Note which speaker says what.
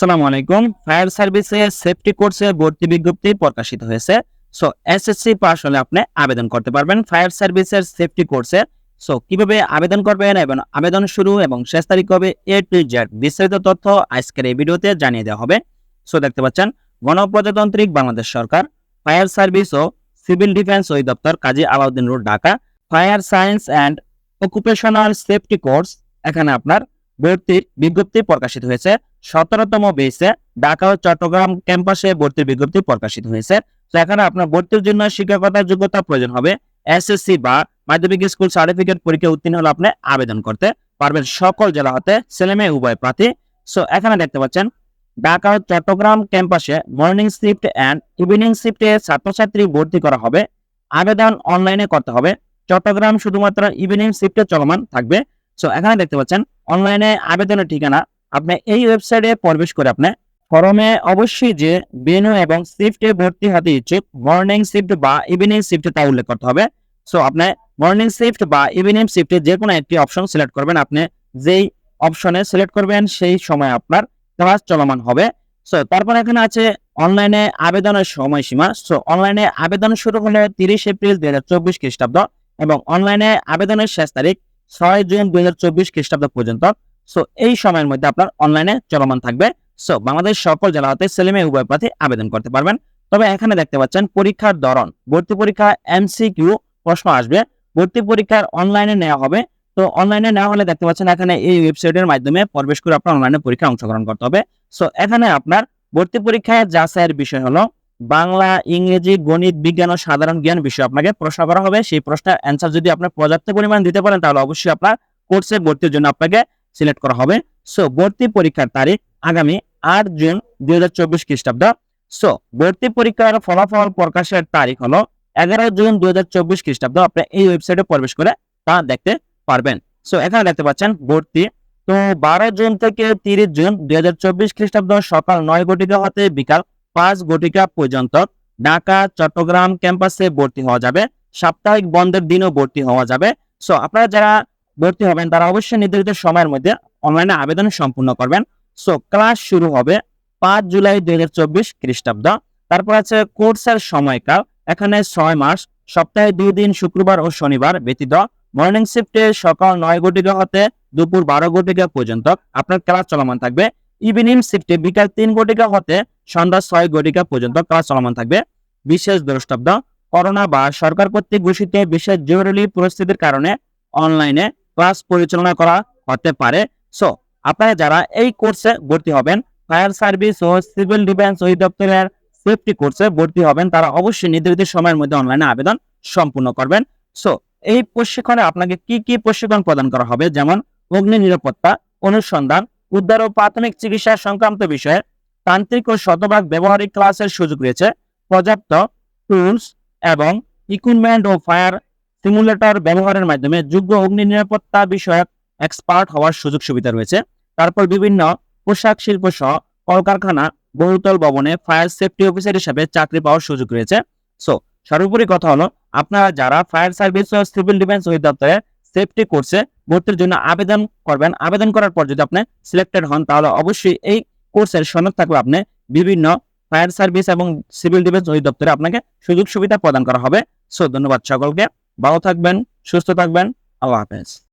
Speaker 1: আসসালামু আলাইকুম। ফায়ার সার্ভিসে সেফটি কোর্সে ভর্তি বিজ্ঞপ্তি প্রকাশিত হয়েছে। সো এসএসসি পাস হলে আপনি আবেদন করতে পারবেন ফায়ার সার্ভিসের সেফটি কোর্সে। সো কীভাবে আবেদন করবেন এবং আবেদন শুরু এবং শেষ তারিখ হবে এ টু জেড বিস্তারিত তথ্য আজকের এই ভিডিওতে জানিয়ে দেওয়া হবে। সো দেখতে পাচ্ছেন গণপ্রজাতান্ত্রিক বাংলাদেশ সরকার, ফায়ার সার্ভিস ও সিভিল ডিফেন্স অধিদপ্তর Kazi Alauddin road, Dhaka. Fire science and occupational safety course, এখানে আপনার ভর্তির বিজ্ঞপ্তি প্রকাশিত হয়েছে। সতেরোতম বেসে ঢাকা ও চট্টগ্রাম ক্যাম্পাসে ভর্তির বিজ্ঞপ্তি প্রকাশিত হয়েছে। তো এখানে আপনার ভর্তির জন্য শিক্ষকতার যোগ্যতা প্রয়োজন হবে। এসএসসি বা মাধ্যমিক স্কুল সার্টিফিকেট পরীক্ষা উত্তীর্ণ হলে আপনি আবেদন করতে পারবেন সকল জেলা হতে। ছেলে মেয়ে, উভয় প্রার্থী। সো এখানে দেখতে পাচ্ছেন, ঢাকা চট্টগ্রাম ক্যাম্পাসে মর্নিং শিফট অ্যান্ড ইভিনিং শিফটে ছাত্রছাত্রী ভর্তি করা হবে। আবেদন অনলাইনে করতে হবে। চট্টগ্রাম শুধুমাত্র ইভিনিং শিফটে চলমান থাকবে। সো এখানে দেখতে পাচ্ছেন অনলাইনে আবেদনের ঠিকানা, আপনি এই ওয়েবসাইটে প্রবেশ করে আপনি ফরমে অবশ্যই যে বেনু এবং শিফটে ভর্তি হতে ইচ্ছুক মর্নিং শিফট বা ইভিনিং শিফট তা উল্লেখ করতে হবে। সো আপনি মর্নিং শিফট বা ইভিনিং শিফটে যে কোনো একটি অপশন সিলেক্ট করবেন, আপনি যেই অপশনে সিলেক্ট করবেন, সেই সময় আপনার ক্লাস চলমান হবে। সো তারপর এখানে আছে অনলাইনে আবেদনের সময়সীমা। সো অনলাইনে আবেদন শুরু হলে তিরিশ এপ্রিল দুই হাজার চব্বিশ খ্রিস্টাব্দ এবং অনলাইনে আবেদনের শেষ তারিখ ছয় জুন দুই হাজার চব্বিশ খ্রিস্টাব্দ পর্যন্ত। সো এই সময়ের মধ্যে আপনার অনলাইনে চলমান থাকবে। সো বাংলাদেশ সকল জেলাতে ছেলে মেয়ে উভয় প্রার্থী আবেদন করতে পারবেন। তবে এখানে দেখতে পাচ্ছেন পরীক্ষার ধরন। ভর্তি পরীক্ষা এমসিকিউ প্রশ্ন আসবে। ভর্তি পরীক্ষার অনলাইনে নেওয়া হবে। তো অনলাইনে নেওয়া হলে দেখতে পাচ্ছেন এখানে এই ওয়েবসাইটের মাধ্যমে প্রবেশ করে আপনার অনলাইনে পরীক্ষা অংশগ্রহণ করতে হবে। সো এখানে আপনার ভর্তি পরীক্ষায় যাচাইয়ের বিষয় হলো বাংলা, ইংরেজি, গণিত, বিজ্ঞান ও সাধারণ জ্ঞান বিষয় আপনাকে প্রশ্ন করা হবে। সেই প্রশ্নের অ্যান্সার যদি আপনার পর্যাপ্ত পরিমাণ দিতে পারেন, তাহলে অবশ্যই আপনার কোর্সে ভর্তির জন্য আপনাকে সিলেক্ট করা হবে। সো ভর্তি পরীক্ষার তারিখ আগামী আট জুন দুই হাজার চব্বিশ খ্রিস্টাব্দ। সো ভর্তি পরীক্ষার ফলাফল প্রকাশের তারিখ হলো এগারো জুন দুই হাজার চব্বিশ খ্রিস্টাব্দ। আপনি এই ওয়েবসাইটে প্রবেশ করে তা দেখতে পারবেন। সো এখানে দেখতে পাচ্ছেন ভর্তি। তো, বারো জুন থেকে তিরিশ জুন দুই হাজার চব্বিশ খ্রিস্টাব্দ সকাল নয় ঘটিকা হতে বিকাল পাঁচ ঘটিকা পর্যন্ত ঢাকা, চট্টগ্রাম ক্যাম্পাসে ভর্তি হওয়া যাবে। সাপ্তাহিক বন্ধের দিনও ভর্তি হওয়া যাবে। সো আপনারা যারা ভর্তি হবেন, তারা অবশ্যই নির্ধারিত সময়ের মধ্যে অনলাইনে আবেদন সম্পূর্ণ করবেন। সো ক্লাস শুরু হবে পাঁচ জুলাই দুই হাজার চব্বিশ খ্রিস্টাব্দ। তারপর আছে কোর্সের সময়কাল। এখানে ছয় মাস, সপ্তাহে দুই দিন, শুক্রবার ও শনিবার ব্যতীত। মর্নিং শিফটে সকাল নয় ঘটিকা হতে দুপুর বারো ঘটিকা পর্যন্ত আপনার ক্লাস চলমান থাকবে। ইভিনিং শিফটে বিকাল তিন ঘটিকা হতে সন্ধ্যা ছয় ঘটিকা পর্যন্ত ক্লাস চলমান থাকবে। বিশেষ দ্রষ্টব্য, করোনা বা সরকার কর্তৃক ঘোষিত বিশেষ জরুরি পরিস্থিতির কারণে অনলাইনে ক্লাস পরিচালনা করা হতে পারে। সো আপনারা যারা এই কোর্সে ভর্তি হবেন ফায়ার সার্ভিস ও সিভিল ডিফেন্স অধিদপ্তরের সেফটি কোর্সে ভর্তি হবেন, তারা অবশ্যই নির্ধারিত সময়ের মধ্যে অনলাইনে আবেদন সম্পূর্ণ করবেন। সো এই প্রশিক্ষণে আপনাকে কি কি প্রশিক্ষণ প্রদান করা হবে? যেমন, অগ্নি নিরাপত্তা, অনুসন্ধান উদ্ধার ও প্রাথমিক চিকিৎসা সংক্রান্ত বিষয়ে তান্ত্রিক ও শতভাগ ব্যবহারিক ক্লাসের সুযোগ রয়েছে। পর্যাপ্ত টুলস এবং ইকুইপমেন্ট ও ফায়ার সিমুলেটর ব্যবহারের মাধ্যমে যোগ্য অগ্নি নিরাপত্তা বিষয়ক এক্সপার্ট হওয়ার সুযোগ সুবিধা রয়েছে। তারপর বিভিন্ন পোশাক শিল্প সহ কলকারখানা, বহুতল ভবনে ফায়ার সেফটি অফিসার হিসেবে চাকরি পাওয়ার সুযোগ রয়েছে। সো সর্বোপরি কথা হলো, আপনারা যারা ফায়ার সার্ভিস ও সিভিল ডিফেন্স অধিদপ্তরে সেফটি কোর্সে ভর্তির জন্য আবেদন করবেন। আবেদন করার পর যদি আপনি সিলেক্টেড হন, তাহলে অবশ্যই এই কোর্সের সনদ থাকবে আপনি বিভিন্ন ফায়ার সার্ভিস এবং সিভিল ডিফেন্স অধিদপ্তরে আপনাকে সুযোগ সুবিধা প্রদান করা হবে। সো ধন্যবাদ সকলকে। ভালো থাকবেন, সুস্থ থাকবেন। আল্লাহ হাফেজ।